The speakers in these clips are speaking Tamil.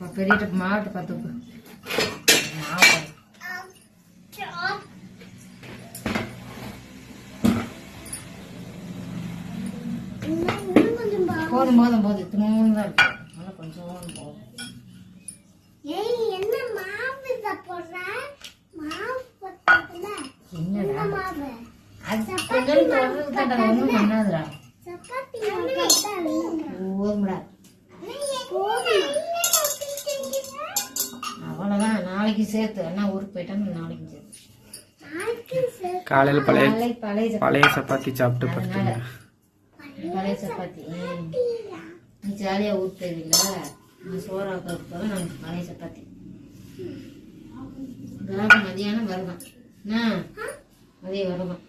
பெரிய டப் மாவட்ட பார்த்துக்கு போதும் போதும் போதும். இத்தினோன்னு தான் இருக்கு. அதனால கொஞ்சம் போதும். ஏய் என்ன மாவு என்னடா? மாவு? அது ஒன்றும் பண்ணாதுடா. சப்பாத்தி நாளைக்கு சேர்த்து அண்ணா ஊருக்கு போயிட்டான்னு நாளைக்கு சேர்த்து. காலையில் பழைய பழைய சப்பாத்தி. சாப்பிட்டு படுத்துங்க. பழைய சப்பாத்தி. நீ ஜாலியாக ஊருக்கு போயிருவில்ல? நான் பழைய சப்பாத்தி. மதியானம் வருவான் மதியம் வருவான்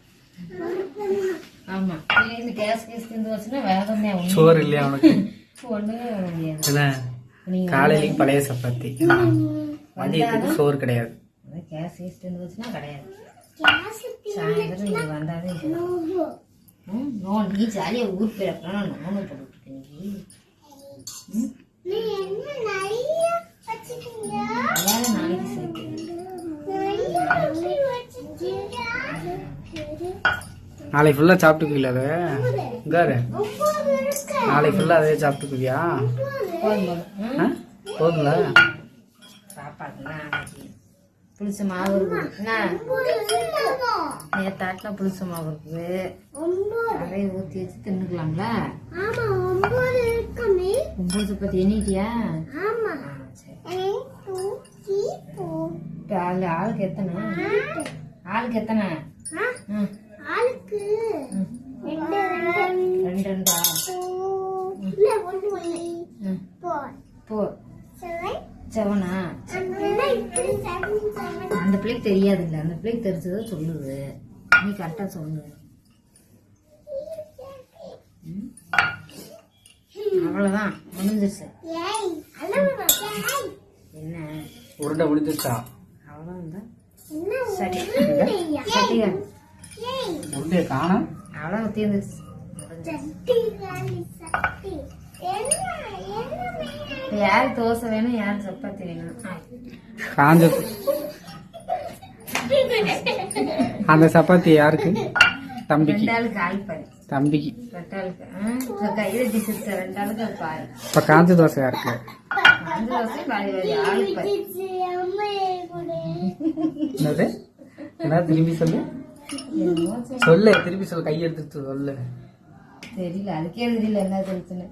ஆமா. இந்த கேஸ் கேஸ் திந்து வச்சுன்னா வேகம் சோறு இல்லையா உனக்கு? ஒண்ணுமே முடியாது காலையிலையும் பழைய சப்பாத்தி. மதியத்துக்கு சோறு கிடையாது. கேஸ் திந்து வச்சுன்னா கிடையாது. கேஸ் சாயந்தரம் வந்தாவே நோன் நீ ஜாலியா ஊர் போயிடப்பா போட்டுட்டு அதாவது நாளைக்கு சேர்த்து ஃபுல்லாக சாப்பிட்டுக்குவில அதை? இங்காரு நாளைக்கு ஃபுல்லாக அதே சாப்பிட்டுக்குவியா? போதுங்களா? சாப்பாடுனா புளிச்ச மாவு இருக்குது என்ன ஒன்பது இருக்கு நேத்தாட்டில் புளிச்ச மாவு இருக்குது அதையை ஊற்றி வச்சு தின்னுக்கலாம்ல? ஒம்பது சப்பாத்தி எண்ணிட்டியா? ஆளு ஆளுக்கு எத்தனை? ஆளுக்கு. எத்தனை. ரெண்டு ரெண்டு. ரெண்டு ரெண்டா? அந்த பிள்ளைக்கு தெரியாதுல்ல. அந்த பிள்ளைக்கு தெரிஞ்சதை சொல்லுது. நீ கரெக்டாக சொல்லு. ம்? அவ்வளவுதான். முடிஞ்சிருச்சு. என்ன? உருண்டை முடிஞ்சிருச்சா? அவ்வளோதான் என்ன சரி? சட்டியா? ஏய் உருண்டையை காணும். அவ்வளோ இப்ப யார் தோசை வேணும் யார் சப்பாத்தி வேணும்? ஆ. அந்த சப்பாத்தி யாருக்கு? தம்பிக்கு. தம்பிக்கு. இப்ப காஞ்ச தோசை யாருக்கு? என்னது? என்ன திரும்பி சொல்லு? சொல்லு. திருப்பி சொல்லு கையெடுத்து சொல்லு. தெரியல அதுக்கே தெரியல என்ன விழுந்து